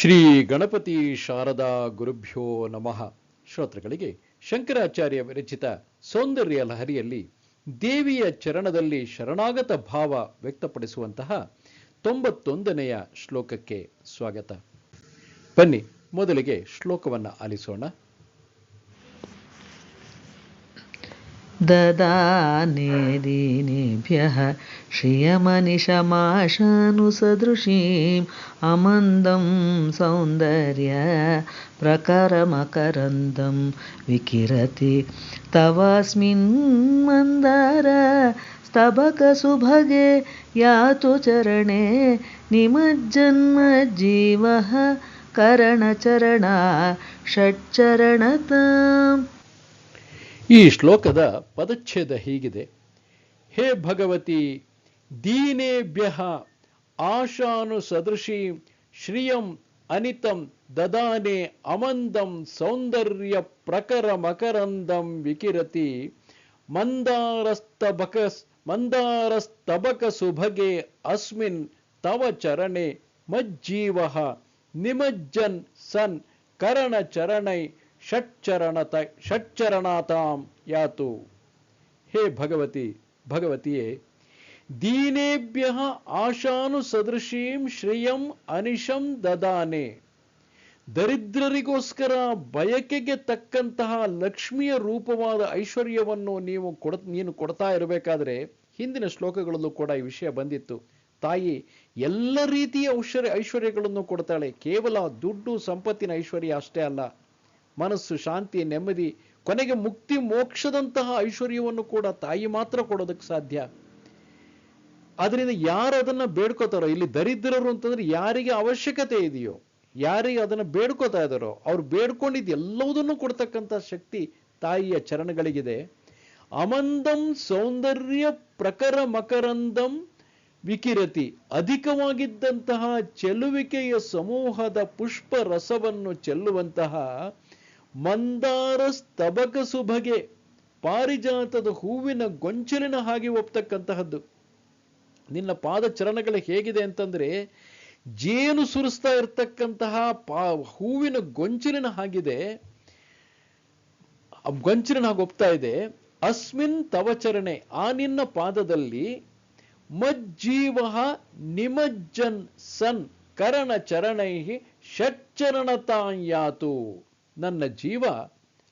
ಶ್ರೀ ಗಣಪತಿ ಶಾರದಾ ಗುರುಭ್ಯೋ ನಮಃ. ಶ್ರೋತೃಗಳಿಗೆ ಶಂಕರಾಚಾರ್ಯ ವಿರಚಿತ ಸೌಂದರ್ಯ ಲಹರಿಯಲ್ಲಿ ದೇವಿಯ ಚರಣದಲ್ಲಿ ಶರಣಾಗತ ಭಾವ ವ್ಯಕ್ತಪಡಿಸುವಂತಹ ತೊಂಬತ್ತೊಂದನೆಯ ಶ್ಲೋಕಕ್ಕೆ ಸ್ವಾಗತ. ಬನ್ನಿ, ಮೊದಲಿಗೆ ಶ್ಲೋಕವನ್ನು ಆಲಿಸೋಣ. ददाने दीनेभ्यः श्रियमनिशमाशानुसदृशीम् अमन्दं सौन्दर्य प्रकरमकरन्दं विकिरति। तवास्मिन् मन्दार स्तबकसुभगे यातु चरणे निमज्जन्मज्जीवः करणचरणा षट्चरणताम् ಈ ಶ್ಲೋಕದ ಪದಚ್ಛೇದ ಹೀಗಿದೆ. ಹೇ ಭಗವತಿ, ದೀನೇಭ್ಯ ಆಶಾನು ಸದೃಶಿ ಶ್ರಿಯಂ ಅನಿತಂ ದದಾನೆ ಅಮಂದಂ ಸೌಂದರ್ಯ ಪ್ರಕರ ಮಕರಂದಂ ವಿಕಿರತಿ ಮಂದಾರಸ್ತಬಕ ಮಂದಾರಸ್ತಬಕ ಸುಭಗೆ ಅಸ್ಮಿನ್ ತವ ಚರಣೆ ಮಜ್ಜೀವ ನಿಮಜ್ಜನ್ ಸನ್ ಕರಣ ಚರಣೈ ಷಟ್ಚರಣತ ಷಟ್ಚರಣಾತಾಂ ಯಾತು? ಹೇ ಭಗವತಿ, ಭಗವತಿಯೇ, ದೀನೇಭ್ಯ ಆಶಾನು ಸದೃಶೀಂ ಶ್ರೇಯಂ ಅನಿಶಂ ದದಾನೆ. ದರಿದ್ರರಿಗೋಸ್ಕರ ಬಯಕೆಗೆ ತಕ್ಕಂತಹ ಲಕ್ಷ್ಮಿಯ ರೂಪವಾದ ಐಶ್ವರ್ಯವನ್ನು ನೀವು ಕೊಡ, ನೀನು ಕೊಡ್ತಾ ಇರಬೇಕಾದ್ರೆ ಹಿಂದಿನ ಶ್ಲೋಕಗಳಲ್ಲೂ ಕೂಡ ಈ ವಿಷಯ ಬಂದಿತ್ತು. ತಾಯಿ, ಎಲ್ಲ ರೀತಿಯ ಔಷಧ ಐಶ್ವರ್ಯಗಳನ್ನು ಕೊಡ್ತಾಳೆ. ಕೇವಲ ದುಡ್ಡು, ಸಂಪತ್ತಿನ ಐಶ್ವರ್ಯ ಅಷ್ಟೇ ಅಲ್ಲ. ಮನಸ್ಸು, ಶಾಂತಿ, ನೆಮ್ಮದಿ, ಕೊನೆಗೆ ಮುಕ್ತಿ ಮೋಕ್ಷದಂತಹ ಐಶ್ವರ್ಯವನ್ನು ಕೂಡ ತಾಯಿ ಮಾತ್ರ ಕೊಡೋದಕ್ಕೆ ಸಾಧ್ಯ. ಅದರಿಂದ ಯಾರು ಅದನ್ನ ಬೇಡ್ಕೋತಾರೋ, ಇಲ್ಲಿ ದರಿದ್ರರು ಅಂತಂದ್ರೆ ಯಾರಿಗೆ ಅವಶ್ಯಕತೆ ಇದೆಯೋ, ಯಾರಿಗೆ ಅದನ್ನ ಬೇಡ್ಕೋತಾ ಇದ್ದಾರೋ, ಅವ್ರು ಬೇಡ್ಕೊಂಡಿದ್ದು ಎಲ್ಲವುದನ್ನು ಕೊಡ್ತಕ್ಕಂಥ ಶಕ್ತಿ ತಾಯಿಯ ಚರಣಗಳಿಗಿದೆ. ಅಮಂದಂ ಸೌಂದರ್ಯ ಪ್ರಕರ ಮಕರಂದಂ ವಿಕಿರತಿ. ಅಧಿಕವಾಗಿದ್ದಂತಹ ಚೆಲುವಿಕೆಯ ಸಮೂಹದ ಪುಷ್ಪ ರಸವನ್ನು ಚೆಲ್ಲುವಂತಹ ಮಂದಾರ ಸ್ತಬಕ ಸುಭಗೆ, ಪಾರಿಜಾತದ ಹೂವಿನ ಗೊಂಚಲಿನ ಹಾಗೆ ಒಪ್ತಕ್ಕಂತಹದ್ದು. ನಿನ್ನ ಪಾದ ಚರಣಗಳು ಹೇಗಿದೆ ಅಂತಂದ್ರೆ, ಜೇನು ಸುರಿಸ್ತಾ ಇರ್ತಕ್ಕಂತಹ ಪಾ, ಹೂವಿನ ಗೊಂಚಲಿನ ಹಾಗಿದೆ ಗೊಂಚಲಿನ ಹಾಗೆ ಒಪ್ತಾ ಇದೆ, ಅಸ್ಮಿನ್ ತವಚರಣೆ ಆ ನಿನ್ನ ಪಾದದಲ್ಲಿ ಮಜ್ಜೀವ ನಿಮಜ್ಜನ್ ಸನ್ ಕರಣ ಚರಣೈ ಷಟ್ಚರಣತಾಯಾತು. ನನ್ನ ಜೀವ,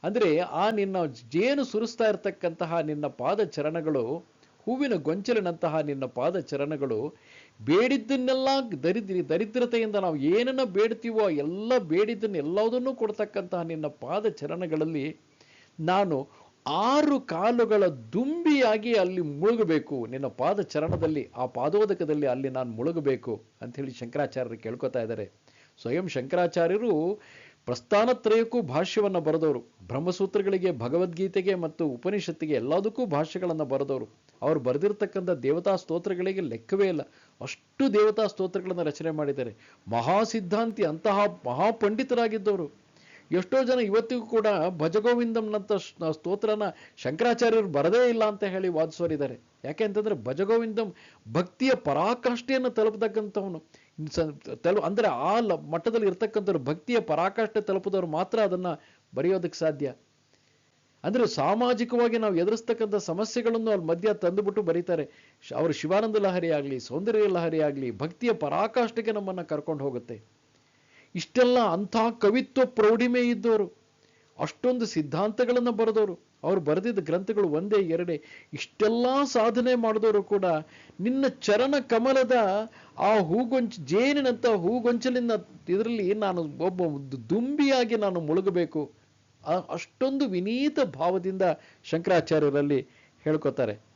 ಅಂದರೆ ಆ ನಿನ್ನ ಜೇನು ಸುರಿಸ್ತಾ ಇರತಕ್ಕಂತಹ ನಿನ್ನ ಪಾದ ಚರಣಗಳು ಹೂವಿನ ಗೊಂಚಲಿನಂತಹ ನಿನ್ನ ಪಾದ ಚರಣಗಳು ಬೇಡಿದ್ದನ್ನೆಲ್ಲ ದರಿದ್ರಿ ದರಿದ್ರತೆಯಿಂದ ನಾವು ಏನನ್ನ ಬೇಡ್ತೀವೋ ಎಲ್ಲ ಬೇಡಿದ್ದನ್ನು ಎಲ್ಲದನ್ನೂ ಕೊಡ್ತಕ್ಕಂತಹ ನಿನ್ನ ಪಾದ ಚರಣಗಳಲ್ಲಿ ನಾನು ಆರು ಕಾಲುಗಳ ದುಂಬಿಯಾಗಿ ಅಲ್ಲಿ ಮುಳುಗಬೇಕು. ನಿನ್ನ ಪಾದ ಚರಣದಲ್ಲಿ ಆ ಪಾದೋದಕದಲ್ಲಿ ಅಲ್ಲಿ ನಾನು ಮುಳುಗಬೇಕು ಅಂತ ಹೇಳಿ ಶಂಕರಾಚಾರ್ಯರು ಕೇಳ್ಕೊತಾ ಇದ್ದಾರೆ. ಸ್ವಯಂ ಶಂಕರಾಚಾರ್ಯರು ಪ್ರಸ್ಥಾನತ್ರಯಕ್ಕೂ ಭಾಷ್ಯವನ್ನು ಬರೆದವರು, ಬ್ರಹ್ಮಸೂತ್ರಗಳಿಗೆ, ಭಗವದ್ಗೀತೆಗೆ ಮತ್ತು ಉಪನಿಷತ್ತಿಗೆ ಎಲ್ಲದಕ್ಕೂ ಭಾಷ್ಯಗಳನ್ನು ಬರೆದವರು. ಅವರು ಬರೆದಿರ್ತಕ್ಕಂಥ ದೇವತಾ ಸ್ತೋತ್ರಗಳಿಗೆ ಲೆಕ್ಕವೇ ಇಲ್ಲ. ಅಷ್ಟು ದೇವತಾ ಸ್ತೋತ್ರಗಳನ್ನು ರಚನೆ ಮಾಡಿದ್ದಾರೆ. ಮಹಾಸಿದ್ಧಾಂತಿ ಅಂತಹ ಮಹಾಪಂಡಿತರಾಗಿದ್ದವರು. ಎಷ್ಟೋ ಜನ ಇವತ್ತಿಗೂ ಕೂಡ ಭಜಗೋವಿಂದಂನಂಥ ಸ್ತೋತ್ರನ ಶಂಕರಾಚಾರ್ಯರು ಬರದೇ ಇಲ್ಲ ಅಂತ ಹೇಳಿ ವಾದಿಸೋರಿದ್ದಾರೆ ಯಾಕೆ ಅಂತಂದರೆ ಭಜಗೋವಿಂದಂ ಭಕ್ತಿಯ ಪರಾಕಾಷ್ಠೆಯನ್ನು ತಲುಪತಕ್ಕಂಥವನು. ತಲು, ಅಂದ್ರೆ ಆ ಮಟ್ಟದಲ್ಲಿ ಇರ್ತಕ್ಕಂಥವ್ರು ಭಕ್ತಿಯ ಪರಾಕಾಷ್ಠೆ ತಲುಪಿದವರು ಮಾತ್ರ ಅದನ್ನ ಬರೆಯೋದಕ್ಕೆ ಸಾಧ್ಯ. ಅಂದ್ರೆ ಸಾಮಾಜಿಕವಾಗಿ ನಾವು ಎದುರಿಸ್ತಕ್ಕಂಥ ಸಮಸ್ಯೆಗಳನ್ನು ಅಲ್ಲಿ ಮಧ್ಯ ತಂದುಬಿಟ್ಟು ಬರೀತಾರೆ. ಅವರು ಶಿವಾನಂದ ಲಹರಿ ಆಗಲಿ, ಸೌಂದರ್ಯ ಲಹರಿ ಆಗಲಿ, ಭಕ್ತಿಯ ಪರಾಕಾಷ್ಠೆಗೆ ನಮ್ಮನ್ನ ಕರ್ಕೊಂಡು ಹೋಗುತ್ತೆ. ಇಷ್ಟೆಲ್ಲ ಅಂಥ ಕವಿತ್ವ ಪ್ರೌಢಿಮೆ ಇದ್ದವರು ಅಷ್ಟೊಂದು ಸಿದ್ಧಾಂತಗಳನ್ನು ಬರೆದವರು ಅವ್ರು ಬರೆದಿದ್ದ ಗ್ರಂಥಗಳು ಒಂದೇ, ಎರಡೇ, ಇಷ್ಟೆಲ್ಲ ಸಾಧನೆ ಮಾಡಿದವರು ಕೂಡ ನಿನ್ನ ಚರಣ ಕಮಲದ ಆ ಹೂಗೊಂಚ, ಜೇನಿನಂತ ಹೂಗೊಂಚಲಿನ ಇದರಲ್ಲಿ ನಾನು ಒಬ್ಬ ದುಂಬಿಯಾಗಿ ನಾನು ಮುಳುಗಬೇಕು. ಅಷ್ಟೊಂದು ವಿನೀತ ಭಾವದಿಂದ ಶಂಕರಾಚಾರ್ಯರಲ್ಲಿ ಹೇಳ್ಕೊತಾರೆ.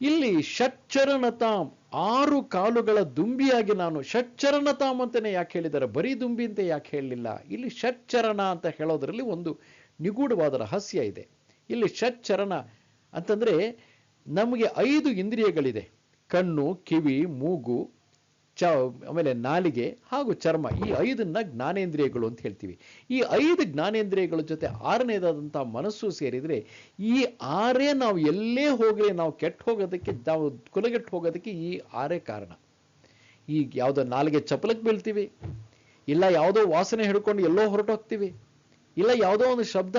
ಇಲ್ಲಿ ಷಟ್ಚರಣತಾಂ ಆರು ಕಾಲುಗಳ ದುಂಬಿಯಾಗಿ ನಾನು ಷಟ್ಚರಣತಾಮ್ ಅಂತಾನೆ ಯಾಕೆ ಹೇಳಿದ್ದಾರೆ? ಬರೀ ದುಂಬಿ ಅಂತ ಯಾಕೆ ಹೇಳಲಿಲ್ಲ? ಇಲ್ಲಿ ಷಟ್ಚರಣ ಅಂತ ಹೇಳೋದ್ರಲ್ಲಿ ಒಂದು ನಿಗೂಢವಾದ ರಹಸ್ಯ ಇದೆ. ಇಲ್ಲಿ ಷಟ್ಚರಣ ಅಂತಂದರೆ ನಮಗೆ ಐದು ಇಂದ್ರಿಯಗಳಿದೆ. ಕಣ್ಣು, ಕಿವಿ, ಮೂಗು, ಚ, ಆಮೇಲೆ ನಾಲಿಗೆ ಹಾಗೂ ಚರ್ಮ. ಈ ಐದನ್ನ ಜ್ಞಾನೇಂದ್ರಿಯಗಳು ಅಂತ ಹೇಳ್ತೀವಿ. ಈ ಐದು ಜ್ಞಾನೇಂದ್ರಿಯಗಳ ಜೊತೆ ಆರನೇದಾದಂಥ ಮನಸ್ಸು ಸೇರಿದರೆ ಈ ಆರೇ ನಾವು ಎಲ್ಲೇ ಹೋಗಲಿ, ನಾವು ಕೆಟ್ಟ ಹೋಗೋದಕ್ಕೆ, ನಾವು ಕುಲಗೆಟ್ಟು ಹೋಗೋದಕ್ಕೆ ಈ ಆರೇ ಕಾರಣ. ಈ ಯಾವುದೋ ನಾಲಿಗೆ ಚಪಲಕ್ಕೆ ಬೀಳ್ತೀವಿ. ಇಲ್ಲ ಯಾವುದೋ ವಾಸನೆ ಹಿಡ್ಕೊಂಡು ಎಲ್ಲೋ ಹೊರಟೋಗ್ತೀವಿ. ಇಲ್ಲ ಯಾವುದೋ ಒಂದು ಶಬ್ದ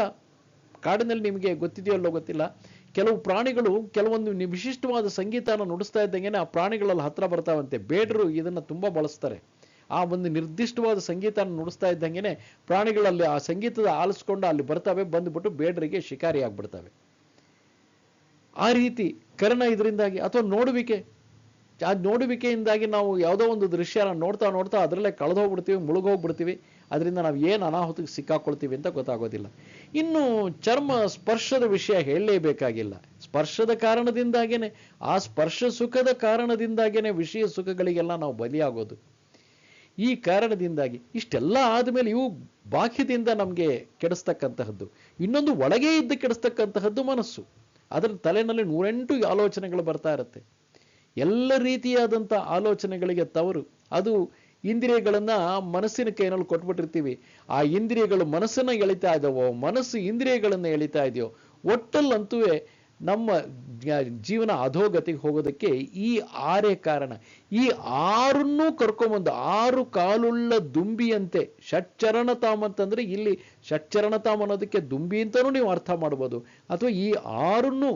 ಕಾಡಿನಲ್ಲಿ ನಿಮಗೆ ಗೊತ್ತಿದೆಯೋ ಅಲ್ಲೋ ಗೊತ್ತಿಲ್ಲ. ಕೆಲವು ಪ್ರಾಣಿಗಳು ಕೆಲವೊಂದು ವಿಶಿಷ್ಟವಾದ ಸಂಗೀತನ ನುಡಿಸ್ತಾ ಇದ್ದಂಗೆ ಆ ಪ್ರಾಣಿಗಳಲ್ಲಿ ಹತ್ರ ಬರ್ತಾವಂತೆ. ಬೇಡರು, ಇದನ್ನು ತುಂಬ ಬಳಸ್ತಾರೆ. ಆ ಒಂದು ನಿರ್ದಿಷ್ಟವಾದ ಸಂಗೀತನ ನುಡಿಸ್ತಾ ಇದ್ದಂಗೆನೆ ಪ್ರಾಣಿಗಳಲ್ಲಿ ಆ ಸಂಗೀತದ ಆಲಿಸ್ಕೊಂಡು ಅಲ್ಲಿ ಬರ್ತವೆ, ಬಂದುಬಿಟ್ಟು ಬೇಡರಿಗೆ ಶಿಕಾರಿ ಆಗ್ಬಿಡ್ತವೆ. ಆ ರೀತಿ ಕರ್ಣ ಇದರಿಂದಾಗಿ ಅಥವಾ ನೋಡುವಿಕೆ, ಆ ನೋಡುವಿಕೆಯಿಂದಾಗಿ ನಾವು ಯಾವುದೋ ಒಂದು ದೃಶ್ಯನ ನೋಡ್ತಾ ನೋಡ್ತಾ ಅದರಲ್ಲೇ ಕಳೆದೋಗ್ಬಿಡ್ತೀವಿ ಮುಳುಗೋಗ್ಬಿಡ್ತೀವಿ ಅದರಿಂದ ನಾವು ಏನು ಅನಾಹುತಕ್ಕೆ ಸಿಕ್ಕಾಕೊಳ್ತೀವಿ ಅಂತ ಗೊತ್ತಾಗೋದಿಲ್ಲ. ಇನ್ನು ಚರ್ಮ ಸ್ಪರ್ಶದ ವಿಷಯ ಹೇಳಲೇಬೇಕಾಗಿಲ್ಲ. ಸ್ಪರ್ಶದ ಕಾರಣದಿಂದಾಗೇನೆ, ಆ ಸ್ಪರ್ಶ ಸುಖದ ಕಾರಣದಿಂದಾಗೇನೆ ವಿಷಯ ಸುಖಗಳಿಗೆಲ್ಲ ನಾವು ಬಲಿಯಾಗೋದು. ಈ ಕಾರಣದಿಂದಾಗಿ ಇಷ್ಟೆಲ್ಲ ಆದಮೇಲೆ ಇವು ಬಾಹ್ಯದಿಂದ ನಮಗೆ ಕೆಡಿಸ್ತಕ್ಕಂತಹದ್ದು. ಇನ್ನೊಂದು ಒಳಗೆ ಇದ್ದು ಕೆಡಿಸ್ತಕ್ಕಂತಹದ್ದು ಮನಸ್ಸು. ಅದರ ತಲೆನಲ್ಲಿ ನೂರೆಂಟು ಆಲೋಚನೆಗಳು ಬರ್ತಾ ಇರುತ್ತೆ. ಎಲ್ಲ ರೀತಿಯಾದಂಥ ಆಲೋಚನೆಗಳಿಗೆ ತವರು. ಅದು ಇಂದ್ರಿಯಗಳನ್ನ ಮನಸ್ಸಿನ ಕೈನಲ್ಲಿ ಕೊಟ್ಬಿಟ್ಟಿರ್ತೀವಿ. ಆ ಇಂದ್ರಿಯಗಳು ಮನಸ್ಸನ್ನ ಎಳಿತಾ ಇದ್ದಾವೋ ಮನಸ್ಸು ಇಂದ್ರಿಯಗಳನ್ನ ಎಳಿತಾ ಇದೆಯೋ ಒಟ್ಟಲ್ಲಂತೂ ನಮ್ಮ ಜೀವನ ಅಧೋಗತಿಗೆ ಹೋಗೋದಕ್ಕೆ ಈ ಆರೇ ಕಾರಣ. ಈ ಆರನ್ನೂ ಕರ್ಕೊಂಬಂದು ಆರು ಕಾಲುಳ್ಳ ದುಂಬಿಯಂತೆ, ಷಟ್ಚರಣತಾಮ್ ಅಂತಂದ್ರೆ ಇಲ್ಲಿ ಷಟ್ಚರಣತಾಮ್ ಅನ್ನೋದಕ್ಕೆ ದುಂಬಿ ಅಂತಲೂ ನೀವು ಅರ್ಥ ಮಾಡ್ಬೋದು. ಅಥವಾ ಈ ಆರನ್ನು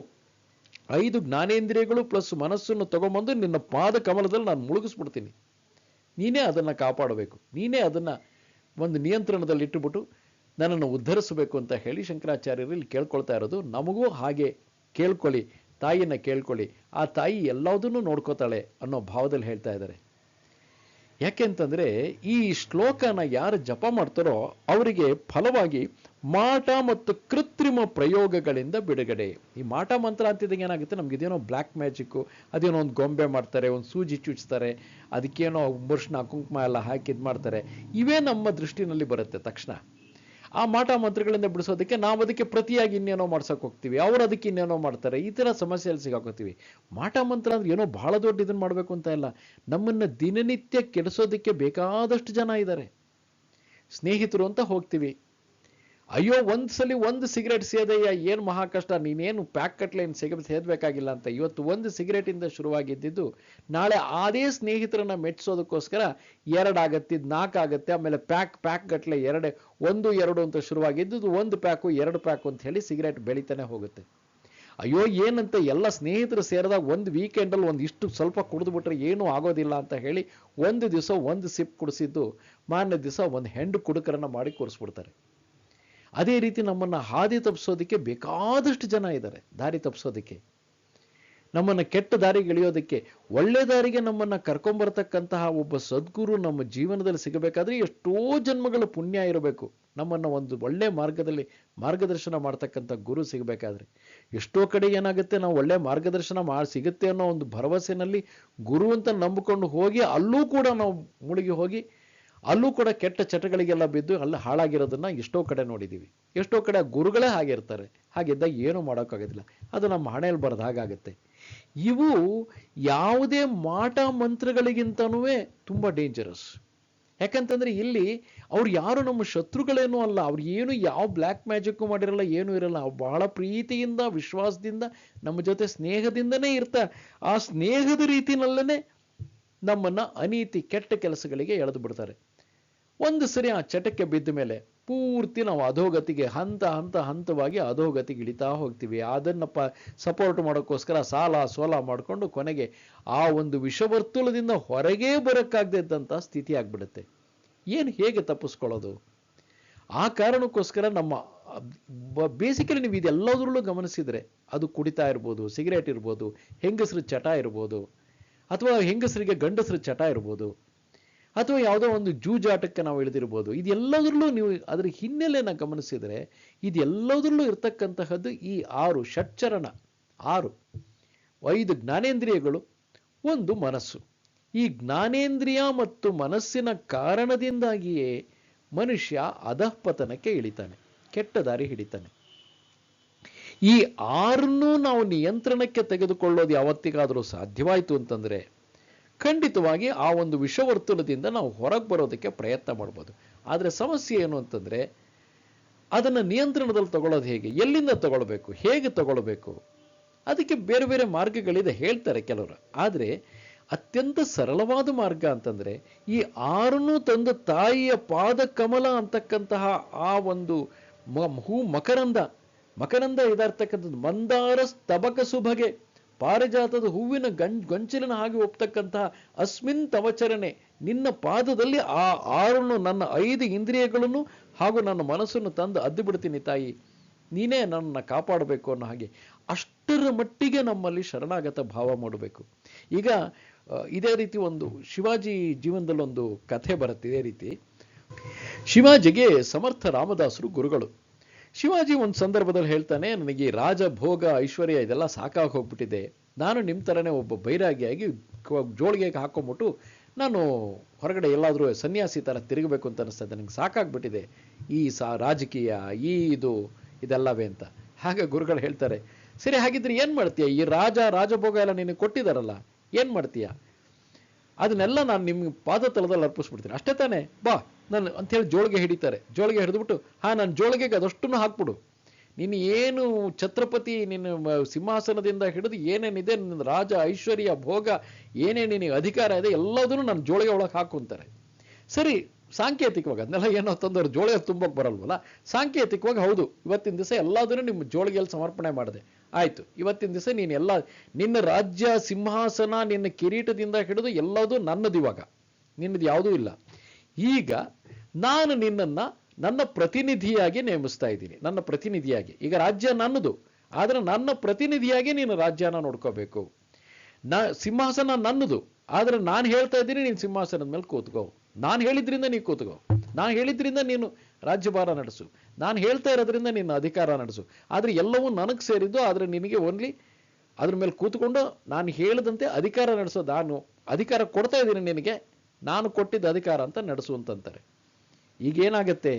ಐದು ಜ್ಞಾನೇಂದ್ರಿಯಗಳು ಪ್ಲಸ್ ಮನಸ್ಸನ್ನು ತಗೊಂಬಂದು ನಿನ್ನ ಪಾದ ಕಮಲದಲ್ಲಿ ನಾನು ಮುಳುಗಿಸ್ಬಿಡ್ತೀನಿ. ನೀನೇ ಅದನ್ನು ಕಾಪಾಡಬೇಕು. ನೀನೇ ಅದನ್ನು ಒಂದು ನಿಯಂತ್ರಣದಲ್ಲಿ ಇಟ್ಟುಬಿಟ್ಟು ನನ್ನನ್ನು ಉದ್ಧರಿಸಬೇಕು ಅಂತ ಹೇಳಿ ಶಂಕರಾಚಾರ್ಯರು ಇಲ್ಲಿ ಕೇಳ್ಕೊಳ್ತಾ ಇರೋದು. ನಮಗೂ ಹಾಗೆ ಕೇಳ್ಕೊಳ್ಳಿ, ತಾಯಿಯನ್ನು ಕೇಳ್ಕೊಳ್ಳಿ. ಆ ತಾಯಿ ಎಲ್ಲದನ್ನೂ ನೋಡ್ಕೋತಾಳೆ ಅನ್ನೋ ಭಾವದಲ್ಲಿ ಹೇಳ್ತಾ ಇದ್ದಾರೆ. ಯಾಕೆಂತಂದ್ರೆ ಈ ಶ್ಲೋಕನ ಯಾರು ಜಪ ಮಾಡ್ತಾರೋ ಅವರಿಗೆ ಫಲವಾಗಿ ಮಾಟ ಮತ್ತು ಕೃತ್ರಿಮ ಪ್ರಯೋಗಗಳಿಂದ ಬಿಡುಗಡೆ. ಈ ಮಾಟ ಮಂತ್ರ ಅಂತಿದ್ದಂಗೆ ಏನಾಗುತ್ತೆ? ನಮ್ಗೆ ಇದೇನೋ ಬ್ಲ್ಯಾಕ್ ಮ್ಯಾಜಿಕ್ಕು ಅದೇನೋ ಒಂದು ಗೊಂಬೆ ಮಾಡ್ತಾರೆ, ಒಂದು ಸೂಜಿ ಚುಚ್ತಾರೆ, ಅದಕ್ಕೇನೋ ಮುರ್ಷ್ಣ ಕುಂಕುಮ ಎಲ್ಲ ಹಾಕಿ ಮಾಡ್ತಾರೆ ಇವೇ ನಮ್ಮ ದೃಷ್ಟಿನಲ್ಲಿ ಬರುತ್ತೆ ತಕ್ಷಣ. ಆ ಮಾಟ ಮಂತ್ರಗಳಿಂದ ಬಿಡಿಸೋದಕ್ಕೆ ನಾವು ಅದಕ್ಕೆ ಪ್ರತಿಯಾಗಿ ಇನ್ನೇನೋ ಮಾಡ್ಸಕ್ ಹೋಗ್ತೀವಿ. ಅವ್ರು ಅದಕ್ಕೆ ಇನ್ನೇನೋ ಮಾಡ್ತಾರೆ. ಈ ಥರ ಸಮಸ್ಯೆಯಲ್ಲಿ ಸಿಗಾಕೋತೀವಿ. ಮಾಟ ಮಂತ್ರ ಅಂದ್ರೆ ಏನೋ ಬಹಳ ದೊಡ್ಡ ಇದನ್ನ ಮಾಡಬೇಕು ಅಂತ ಇಲ್ಲ. ನಮ್ಮನ್ನ ದಿನನಿತ್ಯ ಕೆಡಿಸೋದಕ್ಕೆ ಬೇಕಾದಷ್ಟು ಜನ ಇದ್ದಾರೆ ಸ್ನೇಹಿತರು ಅಂತ ಹೋಗ್ತೀವಿ. ಅಯ್ಯೋ ಒಂದ್ಸಲಿ ಒಂದು ಸಿಗರೇಟ್ ಸೇದಯ್ಯ ಏನು ಮಹಾ ಕಷ್ಟ, ನೀನೇನು ಪ್ಯಾಕ್ ಕಟ್ಲೆ ಏನು ಸಿಗ ಸೇದಬೇಕಾಗಿಲ್ಲ ಅಂತ. ಇವತ್ತು ಒಂದು ಸಿಗರೇಟಿಂದ ಶುರುವಾಗಿದ್ದಿದ್ದು, ನಾಳೆ ಅದೇ ಸ್ನೇಹಿತರನ್ನ ಮೆಚ್ಚಿಸೋದಕ್ಕೋಸ್ಕರ ಎರಡಾಗತ್ತೆ ನಾಲ್ಕು ಆಗತ್ತೆ ಆಮೇಲೆ ಪ್ಯಾಕ್ ಪ್ಯಾಕ್ ಗಟ್ಟಲೆ ಎರಡು, ಒಂದು, ಎರಡು ಅಂತ ಶುರುವಾಗಿದ್ದು ಒಂದು ಪ್ಯಾಕು ಎರಡು ಪ್ಯಾಕು ಅಂತ ಹೇಳಿ ಸಿಗರೇಟ್ ಬೆಳಿತಾನೆ ಹೋಗುತ್ತೆ. ಅಯ್ಯೋ, ಏನಂತ ಎಲ್ಲ ಸ್ನೇಹಿತರು ಸೇರಿದಾಗ ಒಂದು ವೀಕೆಂಡಲ್ಲಿ ಒಂದು ಇಷ್ಟು ಸ್ವಲ್ಪ ಕುಡಿದ್ಬಿಟ್ರೆ ಏನೂ ಆಗೋದಿಲ್ಲ ಅಂತ ಹೇಳಿ, ಒಂದು ದಿವಸ ಒಂದು ಸಿಪ್ ಕುಡಿಸಿದ್ದು, ಮಾನ್ಯ ದಿವಸ ಒಂದು ಹೆಂಡು ಕುಡುಕರನ್ನು ಮಾಡಿ ಕೂರಿಸ್ಬಿಡ್ತಾರೆ. ಅದೇ ರೀತಿ ನಮ್ಮನ್ನ ಹಾದಿ ತಪ್ಪಿಸೋದಕ್ಕೆ ಬೇಕಾದಷ್ಟು ಜನ ಇದ್ದಾರೆ, ದಾರಿ ತಪ್ಪಿಸೋದಕ್ಕೆ. ನಮ್ಮನ್ನ ಕೆಟ್ಟ ದಾರಿಗೆ ಇಳಿಯೋದಕ್ಕೆ, ಒಳ್ಳೆ ದಾರಿಗೆ ನಮ್ಮನ್ನ ಕರ್ಕೊಂಬರ್ತಕ್ಕಂತಹ ಒಬ್ಬ ಸದ್ಗುರು ನಮ್ಮ ಜೀವನದಲ್ಲಿ ಸಿಗಬೇಕಾದ್ರೆ ಎಷ್ಟೋ ಜನ್ಮಗಳ ಪುಣ್ಯ ಇರಬೇಕು. ನಮ್ಮನ್ನ ಒಂದು ಒಳ್ಳೆ ಮಾರ್ಗದಲ್ಲಿ ಮಾರ್ಗದರ್ಶನ ಮಾಡ್ತಕ್ಕಂಥ ಗುರು ಸಿಗಬೇಕಾದ್ರೆ. ಎಷ್ಟೋ ಕಡೆ ಏನಾಗುತ್ತೆ, ನಾವು ಒಳ್ಳೆ ಮಾರ್ಗದರ್ಶನ ಮಾಡಿ ಸಿಗುತ್ತೆ ಅನ್ನೋ ಒಂದು ಭರವಸೆನಲ್ಲಿ ಗುರು ಅಂತ ನಂಬಿಕೊಂಡು ಹೋಗಿ ಅಲ್ಲೂ ಕೂಡ ನಾವು ಮುಳುಗಿ ಹೋಗಿ ಅಲ್ಲೂ ಕೂಡ ಕೆಟ್ಟ ಚಟಗಳಿಗೆಲ್ಲ ಬಿದ್ದು ಅಲ್ಲಿ ಹಾಳಾಗಿರೋದನ್ನ ಎಷ್ಟೋ ಕಡೆ ನೋಡಿದ್ದೀವಿ ಎಷ್ಟೋ ಕಡೆ ಗುರುಗಳೇ ಆಗಿರ್ತಾರೆ ಹಾಗಿದ್ದಾಗ ಏನೂ ಮಾಡೋಕ್ಕಾಗೋದಿಲ್ಲ. ಅದು ನಮ್ಮ ಹಣೆಯಲ್ಲಿ ಬರೆದ ಹಾಗಾಗುತ್ತೆ. ಇವು ಯಾವುದೇ ಮಾಟ ಮಂತ್ರಗಳಿಗಿಂತನೂ ತುಂಬ ಡೇಂಜರಸ್ ಯಾಕಂತಂದ್ರೆ ಇಲ್ಲಿ ಅವ್ರು ಯಾರು ನಮ್ಮ ಶತ್ರುಗಳೇನೂ ಅಲ್ಲ. ಅವ್ರು ಏನು ಯಾವ ಬ್ಲ್ಯಾಕ್ ಮ್ಯಾಜಿಕ್ಕು ಮಾಡಿರಲ್ಲ, ಏನೂ ಇರಲ್ಲ. ಅವ್ರು ಬಹಳ ಪ್ರೀತಿಯಿಂದ, ವಿಶ್ವಾಸದಿಂದ, ನಮ್ಮ ಜೊತೆ ಸ್ನೇಹದಿಂದನೇ ಇರ್ತಾರೆ ಆ ಸ್ನೇಹದ ರೀತಿನಲ್ಲೇ ನಮ್ಮನ್ನ ಅನೀತಿ ಕೆಟ್ಟ ಕೆಲಸಗಳಿಗೆ ಎಳೆದು ಬಿಡ್ತಾರೆ. ಒಂದು ಸರಿ ಆ ಚಟಕ್ಕೆ ಬಿದ್ದ ಮೇಲೆ ಪೂರ್ತಿ ನಾವು ಅಧೋಗತಿಗೆ ಹಂತ ಹಂತ ಹಂತವಾಗಿ ಅಧೋಗತಿಗೆ ಇಳಿತಾ ಹೋಗ್ತೀವಿ. ಅದನ್ನಪ್ಪ ಸಪೋರ್ಟ್ ಮಾಡೋಕ್ಕೋಸ್ಕರ ಸಾಲ ಸೋಲ ಮಾಡಿಕೊಂಡು ಕೊನೆಗೆ ಆ ಒಂದು ವಿಷವರ್ತುಲದಿಂದ ಹೊರಗೇ ಬರೋಕ್ಕಾಗದೇ ಇದ್ದಂಥ ಸ್ಥಿತಿ ಆಗ್ಬಿಡುತ್ತೆ. ಏನು ಹೇಗೆ ತಪ್ಪಿಸ್ಕೊಳ್ಳೋದು? ಆ ಕಾರಣಕ್ಕೋಸ್ಕರ ನಮ್ಮ ಬೇಸಿಕಲಿ ನೀವು ಇದೆಲ್ಲದರಲ್ಲೂ ಗಮನಿಸಿದರೆ ಅದು ಕುಡಿತಾ ಇರ್ಬೋದು ಸಿಗರೇಟ್ ಇರ್ಬೋದು, ಹೆಂಗಸರು ಚಟ ಇರ್ಬೋದು, ಅಥವಾ ಹೆಂಗಸರಿಗೆ ಗಂಡಸರು ಚಟ ಇರ್ಬೋದು ಅಥವಾ ಯಾವುದೋ ಒಂದು ಜೂಜಾಟಕ್ಕೆ ನಾವು ಇಳಿದಿರ್ಬೋದು. ಇದೆಲ್ಲದರಲ್ಲೂ ನೀವು ಅದರ ಹಿನ್ನೆಲೆಯನ್ನು ಗಮನಿಸಿದರೆ ಇದೆಲ್ಲದರಲ್ಲೂ ಇರತಕ್ಕಂತಹದ್ದು ಈ ಆರು ಷಟ್ಚರಣ. ಆರು. ಐದು ಜ್ಞಾನೇಂದ್ರಿಯಗಳು, ಒಂದು ಮನಸ್ಸು. ಈ ಜ್ಞಾನೇಂದ್ರಿಯ ಮತ್ತು ಮನಸ್ಸಿನ ಕಾರಣದಿಂದಾಗಿಯೇ ಮನುಷ್ಯ ಅಧಃಪತನಕ್ಕೆ ಇಳಿತಾನೆ, ಕೆಟ್ಟ ದಾರಿ ಹಿಡಿತಾನೆ. ಈ ಆರನ್ನೂ ನಾವು ನಿಯಂತ್ರಣಕ್ಕೆ ತೆಗೆದುಕೊಳ್ಳೋದು ಯಾವತ್ತಿಗಾದರೂ ಸಾಧ್ಯವಾಯಿತು ಅಂತಂದ್ರೆ ಖಂಡಿತವಾಗಿ ಆ ಒಂದು ವಿಷವರ್ತುಲದಿಂದ ನಾವು ಹೊರಗೆ ಬರೋದಕ್ಕೆ ಪ್ರಯತ್ನ ಮಾಡ್ಬೋದು. ಆದರೆ ಸಮಸ್ಯೆ ಏನು ಅಂತಂದರೆ, ಅದನ್ನು ನಿಯಂತ್ರಣದಲ್ಲಿ ತಗೊಳ್ಳೋದು ಹೇಗೆ? ಎಲ್ಲಿಂದ ತಗೊಳ್ಬೇಕು? ಹೇಗೆ ತಗೊಳ್ಬೇಕು? ಅದಕ್ಕೆ ಬೇರೆ ಬೇರೆ ಮಾರ್ಗಗಳಿದೆ ಹೇಳ್ತಾರೆ ಕೆಲವರು. ಆದರೆ ಅತ್ಯಂತ ಸರಳವಾದ ಮಾರ್ಗ ಅಂತಂದರೆ, ಈ ಆರನ್ನು ತಂದ ತಾಯಿಯ ಪಾದ ಕಮಲ ಅಂತಕ್ಕಂತಹ ಆ ಒಂದು ಹೂ ಮಕರಂದ. ಮಕರಂದ ಇದಾರ್ತಕ್ಕಂಥದ್ದು ಮಂದಾರ ಸ್ತಬಕ ಸುಭಗೆ. ಪಾರಿಜಾತದ ಹೂವಿನ ಗಂ, ಗೊಂಚಲಿನ ಹಾಗೆ ಒಪ್ತಕ್ಕಂತಹ ಅಸ್ಮಿನ್ ತವಚರಣೆ ನಿನ್ನ ಪಾದದಲ್ಲಿ ಆ ಆರನ್ನು ನನ್ನ ಐದು ಇಂದ್ರಿಯಗಳನ್ನು ಹಾಗೂ ನನ್ನ ಮನಸ್ಸನ್ನು ತಂದು ಅದ್ದು ಬಿಡ್ತೀನಿ ತಾಯಿ. ನೀನೇ ನನ್ನ ಕಾಪಾಡಬೇಕು ಅನ್ನೋ ಹಾಗೆ. ಅಷ್ಟರ ಮಟ್ಟಿಗೆ ನಮ್ಮಲ್ಲಿ ಶರಣಾಗತ ಭಾವ ಮಾಡಬೇಕು. ಈಗ ಇದೇ ರೀತಿ ಒಂದು ಶಿವಾಜಿ ಜೀವನದಲ್ಲಿ ಒಂದು ಕಥೆ ಬರುತ್ತೆ. ಇದೇ ರೀತಿ. ಶಿವಾಜಿಗೆ ಸಮರ್ಥ ರಾಮದಾಸರು ಗುರುಗಳು. ಶಿವಾಜಿ ಒಂದು ಸಂದರ್ಭದಲ್ಲಿ ಹೇಳ್ತಾನೆ, ನನಗೆ ರಾಜ, ಭೋಗ, ಐಶ್ವರ್ಯ ಇದೆಲ್ಲ ಸಾಕಾಗಿ ಹೋಗ್ಬಿಟ್ಟಿದೆ. ನಾನು ನಿಮ್ಮ ಥರನೇ ಒಬ್ಬ ಬೈರಾಗಿಯಾಗಿ ಜೋಳಿಗೆ ಹಾಕೊಂಬಿಟ್ಟು ನಾನು ಹೊರಗಡೆ ಎಲ್ಲಾದರೂ ಸನ್ಯಾಸಿ ಥರ ತಿರುಗಬೇಕು ಅಂತ ಅನಿಸ್ತದೆ ನನಗೆ ಸಾಕಾಗ್ಬಿಟ್ಟಿದೆ. ಈ ಸಾ, ರಾಜಕೀಯ, ಈ ಇದು, ಇದೆಲ್ಲವೇ ಅಂತ. ಹಾಗೆ ಗುರುಗಳು ಹೇಳ್ತಾರೆ, ಸರಿ, ಹಾಗಿದ್ರೆ ಏನು ಮಾಡ್ತೀಯ? ಈ ರಾಜ, ರಾಜಭೋಗ ಎಲ್ಲ ನಿನಗೆ ಕೊಟ್ಟಿದ್ದಾರಲ್ಲ ಏನು ಮಾಡ್ತೀಯ? ಅದನ್ನೆಲ್ಲ ನಾನು ನಿಮ್ಮ ಪಾದ ತಳದಲ್ಲಿ ಅರ್ಪಿಸ್ಬಿಡ್ತೀನಿ. ಅಷ್ಟೇ ತಾನೇ? ಬಾ, ನಾನು ಅಂಥೇಳಿ ಜೋಳಿಗೆ ಹಿಡಿತಾರೆ. ಜೋಳಿಗೆ ಹಿಡಿದ್ಬಿಟ್ಟು, ಹಾ, ನಾನು ಜೋಳಿಗೆಗೆ ಅದಷ್ಟನ್ನು ಹಾಕ್ಬಿಡು. ನೀನು ಏನು ಛತ್ರಪತಿ ನಿನ್ನ ಸಿಂಹಾಸನದಿಂದ ಹಿಡಿದು ಏನೇನಿದೆ, ನಿನ್ನ ರಾಜ ಐಶ್ವರ್ಯ, ಭೋಗ, ಏನೇನು ನಿನಗೆ ಅಧಿಕಾರ ಇದೆ, ಎಲ್ಲದನ್ನು ನಾನು ಜೋಳಿಗೆ ಒಳಗೆ ಹಾಕು ಅಂತಾರೆ. ಸರಿ, ಸಾಂಕೇತಿಕವಾಗಿ, ಅದನ್ನೆಲ್ಲ ಏನೋ ತಂದವರು ಜೋಳಿಗೆ ತುಂಬಕ್ಕೆ ಬರಲ್ವಲ್ಲ? ಸಾಂಕೇತಿಕವಾಗಿ ಹೌದು. ಇವತ್ತಿನ ದಿವಸ ಎಲ್ಲದನ್ನು ನಿಮ್ಮ ಜೋಳಿಗೆಯಲ್ಲಿ ಸಮರ್ಪಣೆ ಮಾಡಿದೆ. ಆಯ್ತು. ಇವತ್ತಿನ ದಿವಸ ನೀನು ಎಲ್ಲ, ನಿನ್ನ ರಾಜ್ಯ ಸಿಂಹಾಸನ ನಿನ್ನ ಕಿರೀಟದಿಂದ ಹಿಡಿದು ಎಲ್ಲದೂ ನನ್ನದು ಇವಾಗ. ನಿನ್ನದು ಯಾವುದೂ ಇಲ್ಲ. ಈಗ ನಾನು ನಿನ್ನನ್ನ, ನನ್ನ ಪ್ರತಿನಿಧಿಯಾಗಿ ನೇಮಿಸ್ತಾ ಇದ್ದೀನಿ. ನನ್ನ ಪ್ರತಿನಿಧಿಯಾಗಿ. ಈಗ ರಾಜ್ಯ ನನ್ನದು. ಆದ್ರೆ ನನ್ನ ಪ್ರತಿನಿಧಿಯಾಗಿ ನೀನು ರಾಜ್ಯನ ನೋಡ್ಕೋಬೇಕು. ನ, ಸಿಂಹಾಸನ ನನ್ನದು. ಆದರೆ ನಾನು ಹೇಳ್ತಾ ಇದ್ದೀನಿ, ನೀನು ಸಿಂಹಾಸನದ ಮೇಲೆ ಕೂತ್ಕೋ. ನಾನು ಹೇಳಿದ್ರಿಂದ ನೀನು ಕೂತ್ಕೋ. ನಾನು ಹೇಳಿದ್ರಿಂದ ನೀನು ರಾಜ್ಯಭಾರ ನಡೆಸು. ನಾನು ಹೇಳ್ತಾ ಇರೋದ್ರಿಂದ ನಿನ್ನ ಅಧಿಕಾರ ನಡೆಸು. ಆದರೆ ಎಲ್ಲವೂ ನನಗೆ ಸೇರಿದ್ದು, ಆದರೆ ನಿನಗೆ ಓನ್ಲಿ ಅದ್ರ ಮೇಲೆ ಕೂತ್ಕೊಂಡು ನಾನು ಹೇಳಿದಂತೆ ಅಧಿಕಾರ ನಡೆಸೋ ನಾನು ಅಧಿಕಾರ ಕೊಡ್ತಾ ಇದ್ದೀನಿ ನಿನಗೆ, ನಾನು ಕೊಟ್ಟಿದ್ದ ಅಧಿಕಾರ ಅಂತ ನಡೆಸು ಅಂತಂತಾರೆ. ಈಗೇನಾಗತ್ತೆ?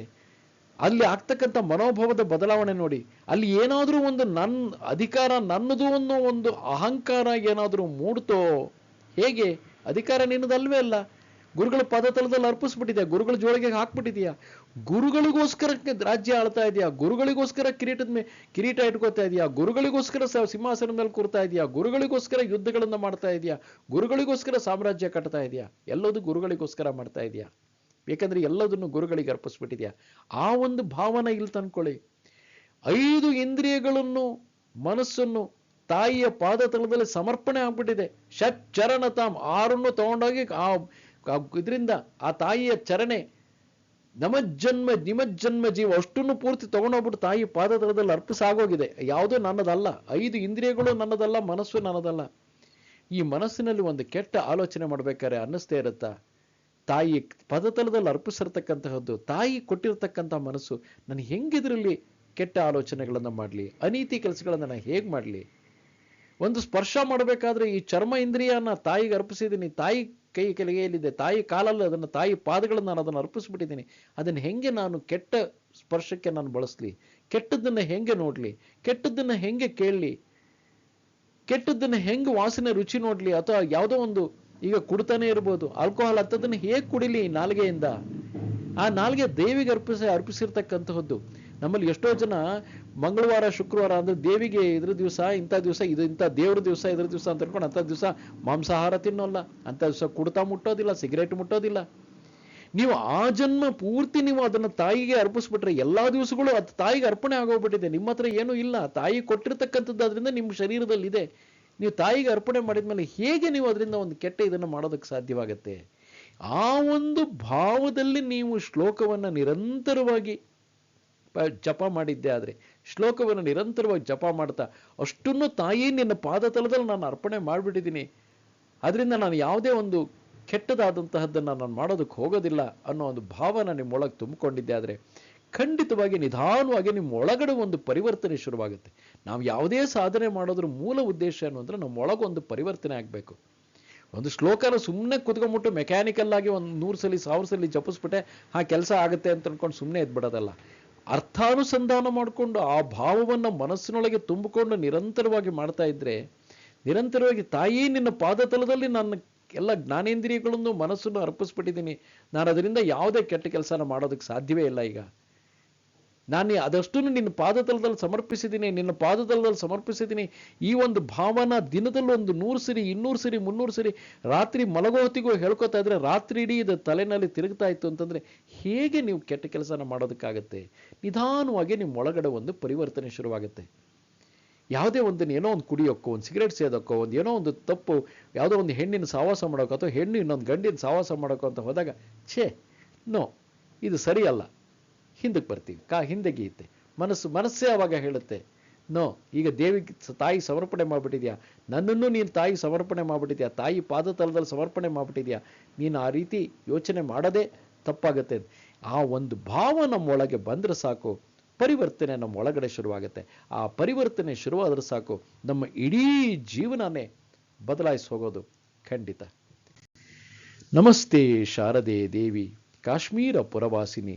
ಅಲ್ಲಿ ಆಗ್ತಕ್ಕಂಥ ಮನೋಭಾವದ ಬದಲಾವಣೆ ನೋಡಿ. ಅಲ್ಲಿ ಏನಾದರೂ ಒಂದು ನನ್ನ ಅಧಿಕಾರ ನನ್ನದು ಅನ್ನೋ ಒಂದು ಅಹಂಕಾರ ಏನಾದರೂ ಮೂಡ್ತೋ? ಹೇಗೆ? ಅಧಿಕಾರ ನಿನ್ನದಲ್ವೇ ಅಲ್ಲ. ಗುರುಗಳ ಪದತಲದಲ್ಲಿ ಅರ್ಪಿಸ್ಬಿಟ್ಟಿದ್ಯಾ? ಗುರುಗಳ ಜೋಳಿಗೆ ಹಾಕ್ಬಿಟ್ಟಿದ್ಯಾ? ಗುರುಗಳಿಗೋಸ್ಕರ ರಾಜ್ಯ ಆಳ್ತಾ ಇದೆಯಾ? ಗುರುಗಳಿಗೋಸ್ಕರ ಕಿರೀಟದ ಮೇ, ಕಿರೀಟ ಇಟ್ಕೋತಾ ಇದೆಯಾ? ಗುರುಗಳಿಗೋಸ್ಕರ ಸಿಂಹಾಸನ ಮೇಲೆ ಕೂರ್ತಾ ಇದೆಯಾ? ಗುರುಗಳಿಗೋಸ್ಕರ ಯುದ್ಧಗಳನ್ನು ಮಾಡ್ತಾ ಇದೆಯಾ? ಗುರುಗಳಿಗೋಸ್ಕರ ಸಾಮ್ರಾಜ್ಯ ಕಟ್ತಾ ಇದೆಯಾ? ಎಲ್ಲದೂ ಗುರುಗಳಿಗೋಸ್ಕರ ಮಾಡ್ತಾ ಇದೆಯಾ? ಯಾಕಂದ್ರೆ ಎಲ್ಲದನ್ನು ಗುರುಗಳಿಗೆ ಅರ್ಪಿಸ್ಬಿಟ್ಟಿದ್ಯಾ? ಆ ಒಂದು ಭಾವನೆ ಇಲ್ಲಿ ತಂದ್ಕೊಳ್ಳಿ. ಐದು ಇಂದ್ರಿಯಗಳನ್ನು, ಮನಸ್ಸನ್ನು ತಾಯಿಯ ಪಾದತಲದಲ್ಲಿ ಸಮರ್ಪಣೆ ಆಗ್ಬಿಟ್ಟಿದೆ. ಷಟ್ ಚರಣ ತಾಮ್ ಆರನ್ನು ತಗೊಂಡೋಗಿ ಆ ಇದರಿಂದ ಆ ತಾಯಿಯ ಚರಣೆ ನಮಜ್ಜನ್ಮ, ನಿಮಜ್ಜನ್ಮ ಜೀವ ಅಷ್ಟನ್ನು ಪೂರ್ತಿ ತಗೊಂಡೋಗ್ಬಿಟ್ಟು ತಾಯಿ ಪಾದ ತಳದಲ್ಲಿ ಅರ್ಪಿಸಾಗೋಗಿದೆ. ಯಾವುದೋ ನನ್ನದಲ್ಲ, ಐದು ಇಂದ್ರಿಯಗಳು ನನ್ನದಲ್ಲ, ಮನಸ್ಸು ನನ್ನದಲ್ಲ. ಈ ಮನಸ್ಸಿನಲ್ಲಿ ಒಂದು ಕೆಟ್ಟ ಆಲೋಚನೆ ಮಾಡ್ಬೇಕಾದ್ರೆ ಅನ್ನಿಸ್ತೇ ಇರುತ್ತಾ? ತಾಯಿ ಪದತಲದಲ್ಲಿ ಅರ್ಪಿಸಿರ್ತಕ್ಕಂತಹದ್ದು, ತಾಯಿ ಕೊಟ್ಟಿರ್ತಕ್ಕಂಥ ಮನಸ್ಸು, ನಾನು ಹೆಂಗಿದ್ರಲ್ಲಿ ಕೆಟ್ಟ ಆಲೋಚನೆಗಳನ್ನು ಮಾಡಲಿ, ಅನೀತಿ ಕೆಲಸಗಳನ್ನು ನಾನು ಹೇಗೆ ಮಾಡಲಿ? ಒಂದು ಸ್ಪರ್ಶ ಮಾಡಬೇಕಾದ್ರೆ ಈ ಚರ್ಮ ಇಂದ್ರಿಯನ್ನ ತಾಯಿಗೆ ಅರ್ಪಿಸಿದ್ದೀನಿ, ತಾಯಿ ಕೈ ಕೆಳಗೆಯಲ್ಲಿದೆ, ತಾಯಿ ಕಾಲಲ್ಲಿ ಅದನ್ನು, ತಾಯಿ ಪಾದಗಳನ್ನು ನಾನು ಅದನ್ನು ಅರ್ಪಿಸ್ಬಿಟ್ಟಿದ್ದೀನಿ, ಅದನ್ನು ಹೆಂಗೆ ನಾನು ಕೆಟ್ಟ ಸ್ಪರ್ಶಕ್ಕೆ ನಾನು ಬಳಸಲಿ? ಕೆಟ್ಟದ್ದನ್ನು ಹೆಂಗೆ ನೋಡಲಿ? ಕೆಟ್ಟದ್ದನ್ನು ಹೆಂಗೆ ಕೇಳಲಿ? ಕೆಟ್ಟದ್ದನ್ನ ಹೆಂಗೆ ವಾಸನೆ, ರುಚಿ ನೋಡಲಿ? ಅಥವಾ ಯಾವುದೋ ಒಂದು, ಈಗ ಕುಡ್ತಾನೆ ಇರ್ಬೋದು, ಆಲ್ಕೋಹಾಲ್ ಅಂಥದ್ದನ್ನು ಹೇಗೆ ಕುಡಿಲಿ ನಾಲ್ಗೆಯಿಂದ? ಆ ನಾಲ್ಗೆ ದೇವಿಗೆ ಅರ್ಪಿಸಿ, ಅರ್ಪಿಸಿರ್ತಕ್ಕಂತಹದ್ದು. ನಮ್ಮಲ್ಲಿ ಎಷ್ಟೋ ಜನ ಮಂಗಳವಾರ, ಶುಕ್ರವಾರ ಅಂದ್ರೆ ದೇವಿಗೆ ಇದ್ರ ದಿವಸ, ಇಂಥ ದಿವಸ, ಇದು ಇಂಥ ದೇವ್ರ ದಿವಸ, ಇದ್ರ ದಿವಸ ಅಂತ ಅನ್ಕೊಂಡು ಅಂಥ ದಿವಸ ಮಾಂಸಾಹಾರ ತಿನ್ನೋಲ್ಲ. ಅಂಥ ದಿವಸ ಕುಡ್ತಾ ಮುಟ್ಟೋದಿಲ್ಲ, ಸಿಗರೇಟ್ ಮುಟ್ಟೋದಿಲ್ಲ. ನೀವು ಆ ಜನ್ಮ ಪೂರ್ತಿ ನೀವು ಅದನ್ನ ತಾಯಿಗೆ ಅರ್ಪಿಸ್ಬಿಟ್ರೆ ಎಲ್ಲಾ ದಿವಸಗಳು ಅದು ತಾಯಿಗೆ ಅರ್ಪಣೆ ಆಗೋಗ್ಬಿಟ್ಟಿದೆ. ನಿಮ್ಮ ಹತ್ರ ಏನೂ ಇಲ್ಲ. ತಾಯಿ ಕೊಟ್ಟಿರ್ತಕ್ಕಂಥದ್ದು ಅದರಿಂದ ನಿಮ್ಮ ಶರೀರದಲ್ಲಿ ಇದೆ ನೀವು ತಾಯಿಗೆ ಅರ್ಪಣೆ ಮಾಡಿದ ಮೇಲೆ ಹೇಗೆ ನೀವು ಅದರಿಂದ ಒಂದು ಕೆಟ್ಟ ಇದನ್ನು ಮಾಡೋದಕ್ಕೆ ಸಾಧ್ಯವಾಗುತ್ತೆ? ಆ ಒಂದು ಭಾವದಲ್ಲಿ ನೀವು ಶ್ಲೋಕವನ್ನ ನಿರಂತರವಾಗಿ ಜಪ ಮಾಡಿದ್ದೆ ಆದ್ರೆ ಶ್ಲೋಕವನ್ನು ನಿರಂತರವಾಗಿ ಜಪ ಮಾಡ್ತಾ ಅಷ್ಟನ್ನು ತಾಯಿ ನಿನ್ನ ಪಾದತಲದಲ್ಲಿ ನಾನು ಅರ್ಪಣೆ ಮಾಡಿಬಿಟ್ಟಿದ್ದೀನಿ. ಅದರಿಂದ ನಾನು ಯಾವುದೇ ಒಂದು ಕೆಟ್ಟದಾದಂತಹದ್ದನ್ನು ನಾನು ಮಾಡೋದಕ್ಕೆ ಹೋಗೋದಿಲ್ಲ ಅನ್ನೋ ಒಂದು ಭಾವನ ನಿಮ್ಮೊಳಗೆ ತುಂಬಿಕೊಂಡಿದ್ದೆ ಆದರೆ ಖಂಡಿತವಾಗಿ ನಿಧಾನವಾಗಿ ನಿಮ್ಮ ಒಳಗಡೆ ಒಂದು ಪರಿವರ್ತನೆ ಶುರುವಾಗುತ್ತೆ. ನಾವು ಯಾವುದೇ ಸಾಧನೆ ಮಾಡೋದ್ರ ಮೂಲ ಉದ್ದೇಶ ಏನು ಅಂದರೆ ನಮ್ಮ ಒಳಗೊಂದು ಪರಿವರ್ತನೆ ಆಗಬೇಕು. ಒಂದು ಶ್ಲೋಕನ ಸುಮ್ಮನೆ ಕುತ್ಕೊಂಡ್ಬಿಟ್ಟು ಮೆಕ್ಯಾನಿಕಲ್ ಆಗಿ ಒಂದು ನೂರು ಸಲ, ಸಾವಿರ ಸಲ ಜಪಿಸ್ಬಿಟ್ಟೆ ಆ ಕೆಲಸ ಆಗುತ್ತೆ ಅಂತ ಅನ್ಕೊಂಡು ಸುಮ್ಮನೆ ಎದ್ಬಿಡೋದಲ್ಲ. ಅರ್ಥಾನುಸಂಧಾನ ಮಾಡಿಕೊಂಡು ಆ ಭಾವವನ್ನ ಮನಸ್ಸಿನೊಳಗೆ ತುಂಬಿಕೊಂಡು ನಿರಂತರವಾಗಿ ಮಾಡ್ತಾ ಇದ್ರೆ, ನಿರಂತರವಾಗಿ ತಾಯಿ ನಿನ್ನ ಪಾದತಲದಲ್ಲಿ ನನ್ನ ಎಲ್ಲ ಜ್ಞಾನೇಂದ್ರಿಯಗಳನ್ನು ಮನಸ್ಸನ್ನು ಅರ್ಪಿಸ್ಬಿಟ್ಟಿದ್ದೀನಿ. ನಾನು ಅದರಿಂದ ಯಾವುದೇ ಕೆಟ್ಟ ಕೆಲಸನ ಮಾಡೋದಕ್ಕೆ ಸಾಧ್ಯವೇ ಇಲ್ಲ ಈಗ. ನಾನು ಅದಷ್ಟನ್ನು ನಿನ್ನ ಪಾದತಲದಲ್ಲಿ ಸಮರ್ಪಿಸಿದ್ದೀನಿ, ನಿನ್ನ ಪಾದತಲದಲ್ಲಿ ಸಮರ್ಪಿಸಿದ್ದೀನಿ. ಈ ಒಂದು ಭಾವನ ದಿನದಲ್ಲಿ ಒಂದು ನೂರು ಸರಿ, ಇನ್ನೂರು ಸರಿ, ಮುನ್ನೂರು ಸರಿ ರಾತ್ರಿ ಮಲಗೋ ಹೇಳ್ಕೊತಾ ಇದ್ರೆ ರಾತ್ರಿ ಇಡೀ ಇದು ತಲೆನಲ್ಲಿ ತಿರುಗ್ತಾ ಇತ್ತು ಅಂತಂದರೆ ಹೇಗೆ ನೀವು ಕೆಟ್ಟ ಕೆಲಸನ ಮಾಡೋದಕ್ಕಾಗತ್ತೆ? ನಿಧಾನವಾಗಿ ನಿಮ್ಮ ಒಳಗಡೆ ಒಂದು ಪರಿವರ್ತನೆ ಶುರುವಾಗುತ್ತೆ. ಯಾವುದೇ ಒಂದನ್ನು ಏನೋ ಒಂದು ಕುಡಿಯೋಕ್ಕೋ, ಒಂದು ಸಿಗರೇಟ್ ಸೇದೋಕ್ಕೋ, ಒಂದು ಏನೋ ಒಂದು ತಪ್ಪು, ಯಾವುದೋ ಒಂದು ಹೆಣ್ಣಿನ ಸಾವಾಸ ಮಾಡೋಕ್ಕೋ ಅಥವಾ ಹೆಣ್ಣು ಇನ್ನೊಂದು ಗಂಡಿನ ಸಾವಾಸ ಮಾಡೋಕ್ಕೋ ಅಂತ ಹೋದಾಗ, ಛೇ, ನೋ, ಇದು ಸರಿಯಲ್ಲ. ಹಿಂದಕ್ಕೆ ಬರ್ತೀವಿ. ಕಾ ಹಿಂದೆಗೆಯುತ್ತೆ ಮನಸ್ಸು, ಮನಸ್ಸೇ ಅವಾಗ ಹೇಳುತ್ತೆ, ನೋ, ಈಗ ದೇವಿ ತಾಯಿ ಸಮರ್ಪಣೆ ಮಾಡಿಬಿಟ್ಟಿದ್ಯಾ? ನನ್ನನ್ನು ನೀನು ತಾಯಿ ಸಮರ್ಪಣೆ ಮಾಡಿಬಿಟ್ಟಿದ್ಯಾ? ತಾಯಿ ಪಾದತಲದಲ್ಲಿ ಸಮರ್ಪಣೆ ಮಾಡಿಬಿಟ್ಟಿದ್ಯಾ? ನೀನು ಆ ರೀತಿ ಯೋಚನೆ ಮಾಡದೆ ತಪ್ಪಾಗುತ್ತೆ ಆ ಒಂದು ಭಾವ ನಮ್ಮೊಳಗೆ ಬಂದರೆ ಸಾಕು, ಪರಿವರ್ತನೆ ನಮ್ಮ ಒಳಗಡೆ ಶುರುವಾಗುತ್ತೆ. ಆ ಪರಿವರ್ತನೆ ಶುರುವಾದ್ರೆ ಸಾಕು, ನಮ್ಮ ಇಡೀ ಜೀವನನೇ ಬದಲಾಯಿಸಿ ಹೋಗೋದು ಖಂಡಿತ. ನಮಸ್ತೆ ಶಾರದೆ ದೇವಿ, ಕಾಶ್ಮೀರ ಪುರವಾಸಿನಿ.